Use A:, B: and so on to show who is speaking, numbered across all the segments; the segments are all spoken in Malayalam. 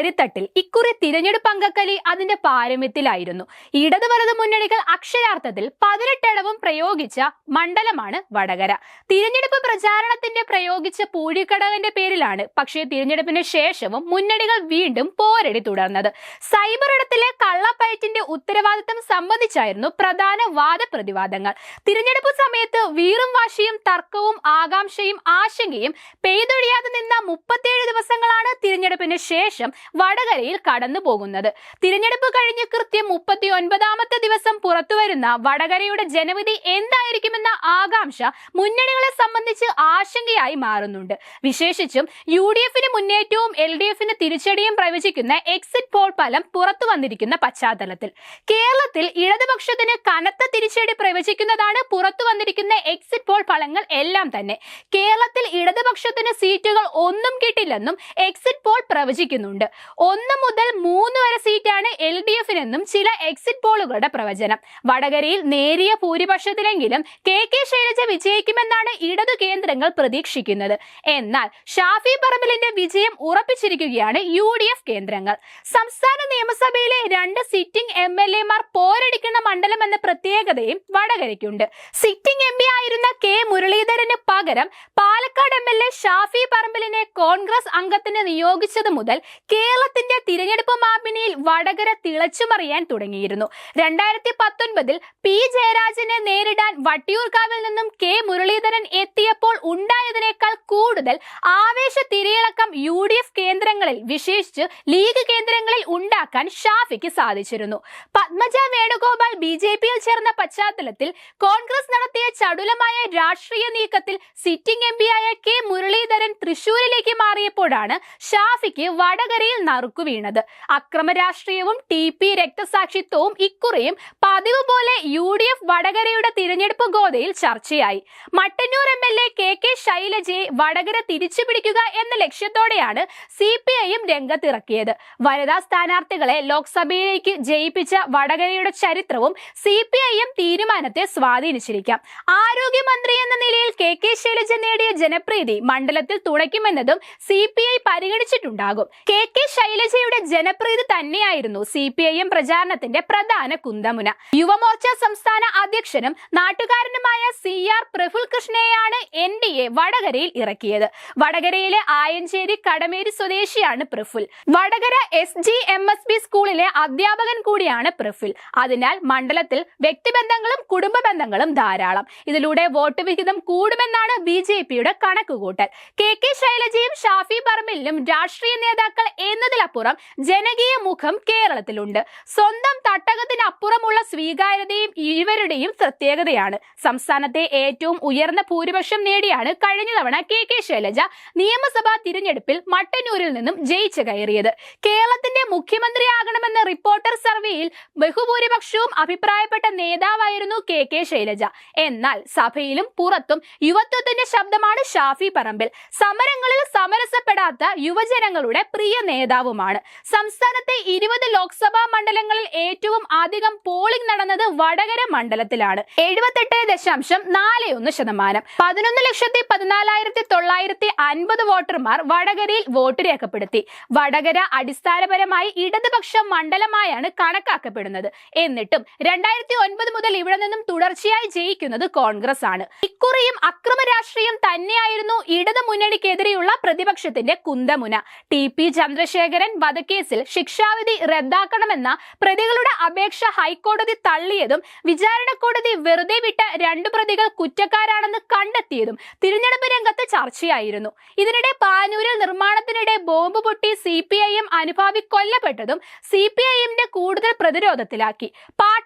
A: കളരിത്തട്ടിൽ ഇക്കുറി തിരഞ്ഞെടുപ്പ് അങ്കക്കലി അതിന്റെ പാരമ്യത്തിലായിരുന്നു. ഇടത് വലത് മുന്നണികൾ അക്ഷരാർത്ഥത്തിൽ പതിനെട്ടിടവും പ്രയോഗിച്ച മണ്ഡലമാണ് വടകര. തിരഞ്ഞെടുപ്പ് പ്രചാരണത്തിന്റെ പ്രയോഗിച്ച പൂഴിക്കടകന്റെ പേരിലാണ് പക്ഷേ തിരഞ്ഞെടുപ്പിന് ശേഷവും മുന്നണികൾ വീണ്ടും പോരടി തുടർന്നത്. സൈബർ ഇടത്തിലെ കള്ളപ്പയറ്റിന്റെ ഉത്തരവാദിത്തം സംബന്ധിച്ചായിരുന്നു പ്രധാന വാദപ്രതിവാദങ്ങൾ. തിരഞ്ഞെടുപ്പ് സമയത്ത് വീറും വാശിയും തർക്കവും ആകാംക്ഷയും ആശങ്കയും പെയ്തൊഴിയാതെ നിന്ന മുപ്പത്തിയേഴ് ദിവസങ്ങളാണ് തിരഞ്ഞെടുപ്പിന് ശേഷം വടകരയിൽ കടന്നു പോകുന്നത് തിരഞ്ഞെടുപ്പ് കഴിഞ്ഞ് കൃത്യം മുപ്പത്തി ഒൻപതാമത്തെ ദിവസം പുറത്തുവരുന്ന വടകരയുടെ ജനവിധി എന്തായിരിക്കുമെന്ന ആകാംക്ഷ മുന്നണികളെ സംബന്ധിച്ച് ആശങ്കയായി മാറുന്നുണ്ട്. വിശേഷിച്ചും യു ഡി എഫിന് മുന്നേറ്റവും എൽ ഡി എഫിന് തിരിച്ചടിയും പ്രവചിക്കുന്ന എക്സിറ്റ് പോൾ ഫലം പുറത്തു വന്നിരിക്കുന്ന പശ്ചാത്തലത്തിൽ. കേരളത്തിൽ ഇടതുപക്ഷത്തിന് കനത്ത തിരിച്ചടി പ്രവചിക്കുന്നതാണ് പുറത്തു വന്നിരിക്കുന്ന എക്സിറ്റ് പോൾ ഫലങ്ങൾ എല്ലാം തന്നെ. കേരളത്തിൽ ഇടതുപക്ഷത്തിന് സീറ്റുകൾ ഒന്നും കിട്ടില്ലെന്നും എക്സിറ്റ് പോൾ പ്രവചിക്കുന്നുണ്ട്. ഒന്ന് മുതൽ മൂന്ന് വരെ സീറ്റാണ് എൽ ഡി എഫിനെന്നും ചില എക്സിറ്റ് പോളുകളുടെ പ്രവചനം. വടകരയിൽ നേരിയ ഭൂരിപക്ഷത്തിലെങ്കിലും കെ കെ ശൈലജ വിജയിക്കുമെന്നാണ് ഇടതു കേന്ദ്രങ്ങൾ പ്രതീക്ഷിക്കുന്നത്. എന്നാൽ ഷാഫി പറമ്പിലിന്റെ വിജയം ഉറപ്പിച്ചിരിക്കുകയാണ് യു ഡി എഫ് കേന്ദ്രങ്ങൾ. സംസ്ഥാന നിയമസഭയിലെ രണ്ട് സിറ്റിംഗ് എം എൽ എമാർ പോരടിക്കുന്ന മണ്ഡലം എന്ന പ്രത്യേകതയും വടകരയ്ക്കുണ്ട്. സിറ്റിംഗ് എം പി ആയിരുന്ന കെ മുരളീധരന് പകരം Palakkad M L A Shafi പറമ്പിലിനെ Congress അംഗത്തിന് നിയോഗിച്ചത് മുതൽ കേരളത്തിന്റെ തിരഞ്ഞെടുപ്പ് മാപിനിയിൽ വടകര തിളച്ചുമറിയാൻ തുടങ്ങിയിരുന്നു. രണ്ടായിരത്തി പത്തൊൻപതിൽ പി ജയരാജനെ നേരിടാൻ വട്ടിയൂർക്കാവിൽ നിന്നും കെ മുരളീധരൻ എത്തിയപ്പോൾ ഉണ്ടായതിനേക്കാൾ കൂടുതൽ ആവേശ തിരയിളക്കം യു ഡി എഫ് കേന്ദ്രങ്ങളിൽ വിശേഷിച്ച് ലീഗ് കേന്ദ്രങ്ങളിൽ ഉണ്ടാക്കാൻ ഷാഫിക്ക് സാധിച്ചിരുന്നു. പത്മജ വേണുഗോപാൽ ബി ജെ പിയിൽ ചേർന്ന പശ്ചാത്തലത്തിൽ കോൺഗ്രസ് നടത്തിയ ചടുലമായ രാഷ്ട്രീയ നീക്കത്തിൽ സിറ്റിംഗ് എം ആയ കെ മുരളീധരൻ തൃശൂരിലേക്ക് മാറിയപ്പോഴാണ് ഷാഫിക്ക് വടകരയിൽ നറുക്കു വീണത്. അക്രമ രാഷ്ട്രീയവും ടി പി രക്തസാക്ഷിത്വവും ഇക്കുറിയും പതിവ് പോലെ യു ഡി എഫ് വടകരയുടെ തിരഞ്ഞെടുപ്പ് ഗോതയിൽ ചർച്ചയായി. Mattannur M L A K K ശൈലജയെ Vadakara തിരിച്ചുപിടിക്കുക എന്ന ലക്ഷ്യത്തോടെയാണ് സി പി ഐയും രംഗത്തിറക്കിയത്. വനിതാ സ്ഥാനാർത്ഥികളെ ലോക്സഭയിലേക്ക് ജയിപ്പിച്ച വടകരയുടെ ചരിത്രവും സി പി ഐഎം തീരുമാനത്തെ സ്വാധീനിച്ചിരിക്കാം. ആരോഗ്യമന്ത്രി എന്ന നിലയിൽ കെ കെ ശൈലജ നേടിയ ജനപ്രീതി മണ്ഡലത്തിൽ തുണയ്ക്കുമെന്നതും സി പി ഐ പരിഗണിച്ചിട്ടുണ്ടാകും. കെ കെ ശൈലജയുടെ ജനപ്രീതി തന്നെയായിരുന്നു സി പി ഐ എം പ്രചാരണത്തിന്റെ പ്രധാന കുന്തമുന. യുവമോർച്ച സംസ്ഥാന അധ്യക്ഷനും നാട്ടുകാരനുമായ സി ആർ പ്രഫുൽ കൃഷ്ണയെയാണ് എൻ ഡി എ വടകരയിൽ ഇറക്കിയത്. വടകരയിലെ ആയഞ്ചേരി കടമേരി സ്വദേശിയാണ് Praful. Vadakara S G M S B സ്കൂളിലെ അധ്യാപകൻ കൂടിയാണ് പ്രഫിൽ. അതിനാൽ മണ്ഡലത്തിൽ വ്യക്തിബന്ധങ്ങളും കുടുംബ ബന്ധങ്ങളും ധാരാളം. ഇതിലൂടെ വോട്ട് വിഹിതം കൂടുമെന്നാണ് ബി ജെ പിയുടെ കണക്കുകൂട്ടൽ. കെ കെ ശൈലജയും ഷാഫി പറമ്പിലിനും രാഷ്ട്രീയ നേതാക്കൾ എന്നതിലപ്പുറം ജനകീയ മുഖം കേരളത്തിലുണ്ട്. സ്വന്തം തട്ടകത്തിനപ്പുറമുള്ള സ്വീകാര്യതയും ഇവരുടെയും പ്രത്യേകതയാണ്. സംസ്ഥാനത്തെ ഏറ്റവും ഉയർന്ന ഭൂരിപക്ഷം നേടിയാണ് കഴിഞ്ഞ തവണ കെ കെ ശൈലജ നിയമസഭാ തിരഞ്ഞെടുപ്പിൽ മട്ടന്നൂരിൽ നിന്നും ജയിച്ചു കയറിയത്. കേരളത്തിന്റെ മുഖ്യമന്ത്രിയാകണമെന്ന റിപ്പോർട്ടർ സർവേയിൽ ബഹുഭൂരിപക്ഷവും അഭിപ്രായപ്പെട്ട നേതാവായിരുന്നു കെ കെ ശൈലജ. എന്നാൽ സഭയിലും പുറത്തും യുവത്വത്തിന്റെ ശബ്ദമാണ് ഷാഫി പറമ്പിൽ. സമരങ്ങളിൽ സമരസപ്പെടാത്ത യുവജനങ്ങളുടെ പ്രിയ നേതാവുമാണ്. സംസ്ഥാനത്തെ ഇരുപത് ലോക്സഭാ മണ്ഡലങ്ങളിൽ ഏറ്റവും അധികം പോളിംഗ് നടന്നത് വടകര മണ്ഡലത്തിലാണ്. എഴുപത്തെട്ട് ദശാംശം നാല് ഒന്ന് ശതമാനം. പതിനൊന്ന് ലക്ഷത്തി പതിനാലായിരത്തി തൊള്ളായിരത്തി അൻപത് വോട്ടർമാർ വടകരയിൽ വോട്ട് രേഖപ്പെടുത്തി. വടകര അടിസ്ഥാനപരമായി ഇടതുപക്ഷ മണ്ഡലമായാണ് കണക്കാക്കപ്പെടുന്നത്. എന്നിട്ടും രണ്ടായിരത്തി ഒൻപത് മുതൽ ഇവിടെ നിന്നും തുടർച്ചയായി ജയിക്കുന്നത് കോൺഗ്രസ് ആണ് ഇക്കുറിയും അക്രമ രാഷ്ട്രീയം തന്നെയായിരുന്നു ഇടതു മുന്നണിക്കെതിരെയുള്ള പ്രതിപക്ഷത്തിന്റെ കുന്തമുന. ടി പി ചന്ദ്രശേഖരൻ വധക്കേസിൽ ശിക്ഷാവിധി റദ്ദാക്കണമെന്ന പ്രതികളുടെ അപേക്ഷ ഹൈക്കോടതി തള്ളിയതും വിചാരണ കോടതി വെറുതെ വിട്ട രണ്ടു പ്രതികൾ കുറ്റക്കാരാണെന്ന് കണ്ടെത്തിയതും തിരഞ്ഞെടുപ്പ് രംഗത്ത് ചർച്ചയായിരുന്നു. ഇതിനിടെ പാനൂരിൽ നിർമ്മാണത്തിനിടെ ബോംബ് പൊട്ടി സി പി ഐ എം അനുഭാവി കൊല്ലപ്പെട്ടതും സി പി ഐ എമ്മിന്റെ കൂടുതൽ പ്രതിരോധത്തിലാക്കി.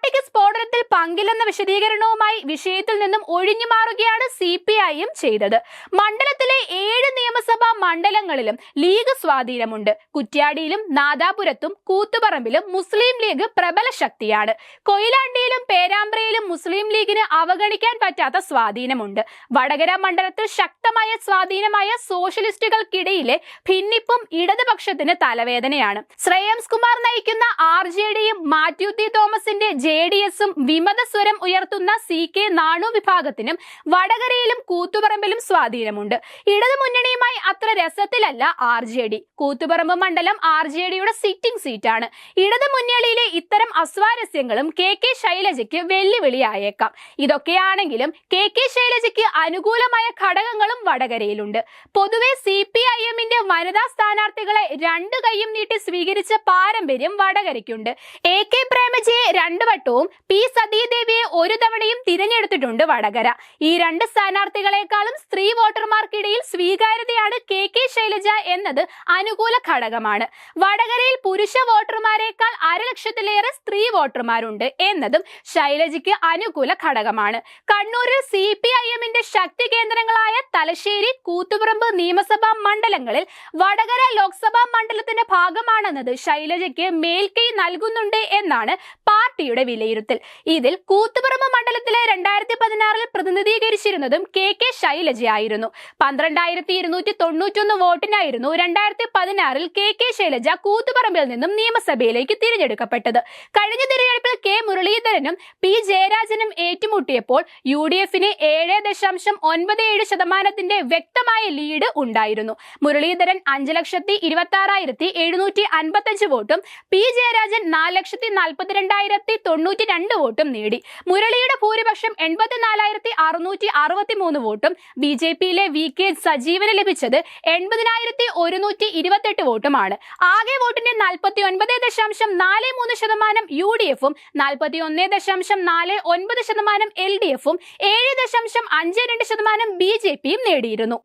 A: പാർട്ടിക്ക് സ്ഫോടനത്തിൽ പങ്കില്ലെന്ന വിശദീകരണവുമായി വിഷയത്തിൽ നിന്നും ഒഴിഞ്ഞു മാറുകയാണ് സി പി ഐ എം ചെയ്തത്. മണ്ഡലത്തിലെ ഏഴ് നിയമസഭാ മണ്ഡലങ്ങളിലും ലീഗ് സ്വാധീനമുണ്ട്. കുറ്റ്യാടിയിലും നാദാപുരത്തും കൂത്തുപറമ്പിലും മുസ്ലിം ലീഗ് പ്രബല ശക്തിയാണ്. കൊയിലാണ്ടിയിലും പേരാമ്പ്രയിലും മുസ്ലിം ലീഗിന് അവഗണിക്കാൻ പറ്റാത്ത സ്വാധീനമുണ്ട്. വടകര മണ്ഡലത്തിൽ ശക്തമായ സ്വാധീനമായ സോഷ്യലിസ്റ്റുകൾക്കിടയിലെ ഭിന്നിപ്പും ഇടതുപക്ഷത്തിന് തലവേദനയാണ്. ശ്രേയംസ് കുമാർ നയിക്കുന്ന ആർ ജെ ഡിയും മാത്യു ടി തോമസിന്റെ ജെ ഡി എസും വിമത സ്വരം ഉയർത്തുന്ന സി കെ നാണു വിഭാഗത്തിനും വടകരയിലും കൂത്തുപറമ്പിലും സ്വാധീനമുണ്ട്. ഇടതുമുന്നണിയുമായി അത്ര രസത്തിലല്ല ആർ ജെ ഡി. കൂത്തുപറമ്പ് മണ്ഡലം ആർ ജെ ഡിയുടെ സിറ്റിംഗ് സീറ്റാണ്. ഇടതുമുന്നണിയിലെ ഇത്തരം അസ്വാരസ്യങ്ങളും കെ കെ ശൈലജയ്ക്ക് വെല്ലുവിളിയായേക്കാം. ഇതൊക്കെയാണെങ്കിലും കെ കെ ശൈലജയ്ക്ക് അനുകൂലമായ ഘടകങ്ങളും വടകരയിലുണ്ട്. പൊതുവെ സി പി ഐ എമ്മിന്റെ വനിതാ സ്ഥാനാർത്ഥികളെ രണ്ട് കൈയും നീട്ടി സ്വീകരിച്ച പാരമ്പര്യം വടകരയ്ക്കുണ്ട്. എ കെ പ്രേമജിയെ രണ്ടു വട്ടവും പി സതീദേവിയെ ഒരു തവണയും തിരഞ്ഞെടുത്തിട്ടുണ്ട് വടകര. ഈ രണ്ട് സ്ഥാനാർത്ഥികളെക്കാളും സ്ത്രീ വോട്ടർമാർക്കിടയിൽ സ്വീകാര്യതയാണ് കെ കെ ശൈലജ എന്നത് അനുകൂല ഘടകമാണ്. വടകരയിൽ പുരുഷ വോട്ടർമാരെക്കാൾ അരലക്ഷത്തിലേറെ സ്ത്രീ വോട്ടർമാരുണ്ട് എന്നതും ശൈലജയ്ക്ക് അനുകൂല ഘടകമാണ്. കണ്ണൂരിൽ സി പി ഐ എമ്മിന്റെ ശക്തി കേന്ദ്രങ്ങളായ തലശ്ശേരി കൂത്തുപറമ്പ് നിയമസഭാ മണ്ഡലങ്ങളിൽ വടകര ലോക്സഭാ മണ്ഡലത്തിന്റെ ഭാഗമാണെന്നത് ശൈലജയ്ക്ക് മേൽക്കൈ നൽകുന്നുണ്ട് എന്നാണ് പാർട്ടിയുടെ വിലയിരുത്തൽ. ഇതിൽ കൂത്തുപറമ്പ് മണ്ഡലത്തിലെ രണ്ടായിരത്തി പതിനാറിൽ പ്രതിനിധീകരിച്ചിരുന്നതും കെ കെ ശൈലജയായിരുന്നു. പന്ത്രണ്ടായിരത്തി ഇരുന്നൂറ്റി തൊണ്ണൂറ്റൊന്ന് വോട്ടിനായിരുന്നു രണ്ടായിരത്തി പതിനാറിൽ കെ കെ ശൈലജ കൂത്തുപറമ്പിൽ നിന്നും നിയമസഭയിലേക്ക് തിരഞ്ഞെടുക്കപ്പെട്ടത്. കഴിഞ്ഞ തിരഞ്ഞെടുപ്പിൽ കെ മുരളീധരനും പി ജയരാജനും ഏറ്റുമുട്ടിയപ്പോൾ യു ഡി എഫിന് ഏഴ് ദശാംശം ഒൻപത് ഏഴ് ശതമാനത്തിന്റെ വ്യക്തമായ ലീഡ് ഉണ്ടായിരുന്നു. മുരളീധരൻ അഞ്ച് ലക്ഷത്തി ഇരുപത്തി ആറായിരത്തി എഴുന്നൂറ്റി അൻപത്തി അഞ്ച് വോട്ടും പി ജയരാജൻ നാല് ലക്ഷത്തി നാൽപ്പത്തിരണ്ടായിരത്തി തൊണ്ണൂറ്റി രണ്ട് വോട്ടും നേടി. മുരളിയുടെ ഭൂരിപക്ഷം എൺപത്തിനാലായിരത്തി അറുന്നൂറ്റി അറുപത്തി മൂന്ന് വോട്ടും ബി ജെ പിയിലെ വി കെ സജീവന് ലഭിച്ചത് എൺപതിനായിരത്തി ഒരുന്നൂറ്റി ഇരുപത്തെട്ട് വോട്ടുമാണ്. ആകെ വോട്ടിന്റെ നാൽപ്പത്തി ഒൻപത് ദശാംശം നാല് മൂന്ന് ശതമാനം യു ഡി എഫും നാൽപ്പത്തി ഒന്ന് ദശാംശം നാല് ഒൻപത് ശതമാനം എൽ ഡി എഫും ഏഴ് ദശാംശം അഞ്ച് രണ്ട് ശതമാനം ബി ജെ പിയും നേടിയിരുന്നു.